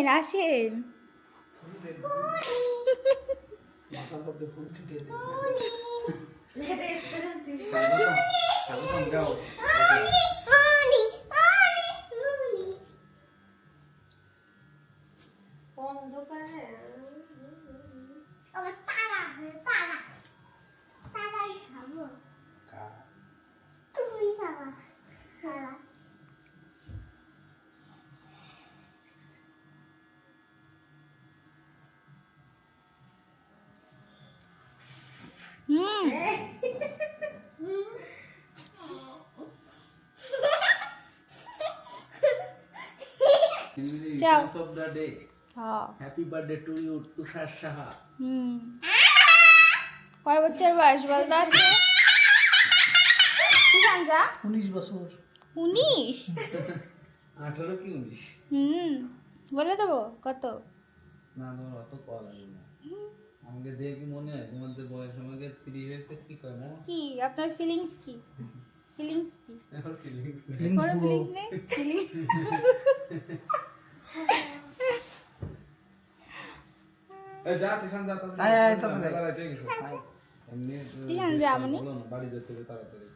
আসেন আসেন। মাথার মধ্যে ফুল ছিটিয়ে দেবে এটা এক্সপিরিয়েন্স দিস স্বাগতম স্বাগতম গাও অন্ধকারে কা হুম। যাও। অফ দ্য ডে হ্যাঁ happy birthday to you Tushar Saha হুম। কয় বছর বয়স বলতো আজকে? কি জানজা উনিশ বছর। উনিশ? আঠারো কি উনিশ? হুম। বলে দেবো কত? না তোমার অত কল আসবে না। আমাকে কি মনে হয় তোমাদের বয়স আমাকে তিরিশ হয়েছে কি কয় না কি? আপনার ফিলিংস কি? ফিলিংস কি? আমার ফিলিংস ফিলিংস নেই? ফিলিংস যা তিশান যা তাড়াতাড়ি। আয়, আয়, রাত হয়ে গেছে। এমনি তিশান যা, মানে? বলো না, বাড়ি যেতে হবে তাড়াতাড়ি।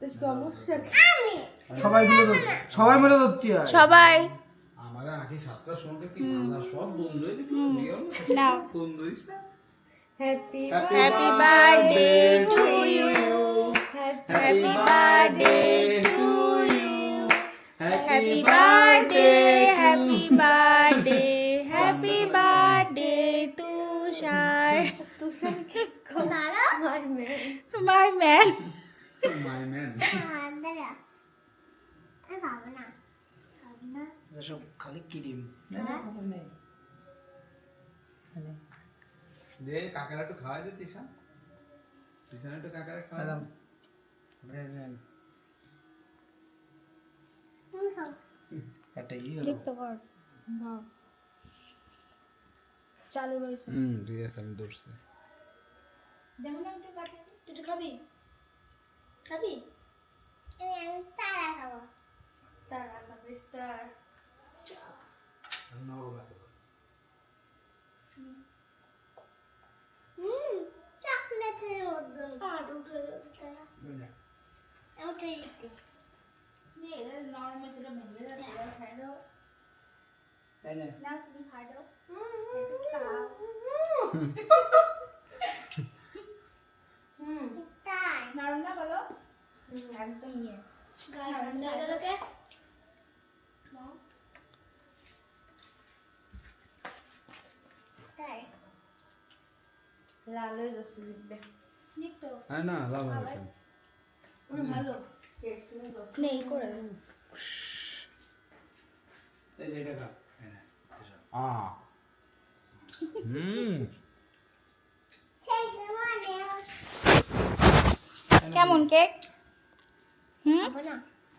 তো সমস্যা সবাই মিলে সবাই মিলে ধরতে হয় সবাই। আমার আগে সাতটার সময় কি বাঁধা সব বন্ধ হয়ে গেছে? নাও। ফোন ধরিস না? Happy happy birthday to you happy birthday to you happy birthday happy birthday happy birthday Tushar my man my man my man সব খালি ক্রিম দে কাকারা একটু খাওয়াই দে তিশান তিশান একটু কাকারা খাওয়াই দে। এটাই ইয়ে দেখতে কর বাহ। চালু রয়েছে। হুম ঠিক আছে আমি ধরছি। যেমন একটু কাটে। তুই খাবি? খাবি? তারা খাবে। স্টার নরম একেবারে। বুঝলে? যে এদের নরমাল যেটা ভেঙে যাচ্ছে ওরা খাই দাও এই নে। না তুমি খাই দাও একটু খাও হুম নরম না বলো একদম ইয়ে নরম না লাল হয়ে যাচ্ছে জিভে হ্যাঁ না লাভ হবে ভালো। নেই করে এই যে এটা খা। এই নে, এটা। আহ। হুম। কেমন কেক? হুম?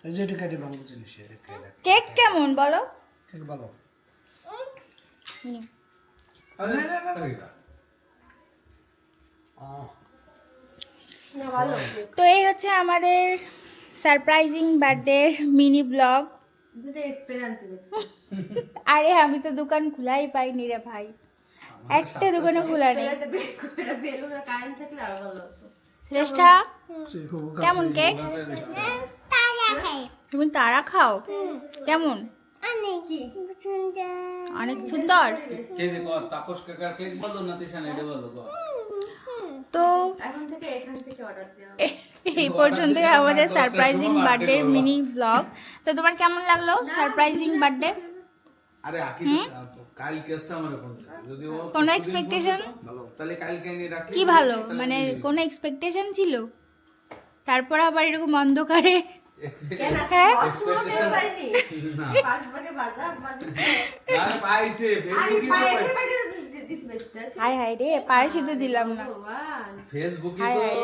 এই যে এটা কেটে ভালো জিনিস এটা খেয়ে দেখ। কেক কেমন বলো? কেক ভালো। হুম। তো এই হচ্ছে আমাদের সারপ্রাইজিং বার্থডে মিনি ব্লগ আরে আমি তো দোকান খোলাই পাইনি রে ভাই একটা দোকানে খোলা নেই শ্রেষ্ঠা কেমন কেক তুমি তারা খাও কেমন অনেক সুন্দর কেক বলো না তিশান এটা বলো তো এখন থেকে এখান থেকে অর্ডার দেওয়া এই পর্যন্তই আমাদের সারপ্রাইজিং বার্থডে মিনি ব্লগ তো তোমার কেমন লাগল সারপ্রাইজিং বার্থডে আরে আকি কালকে আমার যদি ও কোনো expectation? তাহলে কালকে রাখি। কি ভালো? মানে কোনো এক্সপেকটেশন ছিল? তারপর আবার এরকম অন্ধকারে? কেন হাই হাই রে পায়ে শুধু দিলাম না ভগবান ফেসবুকে হায় তো হায়।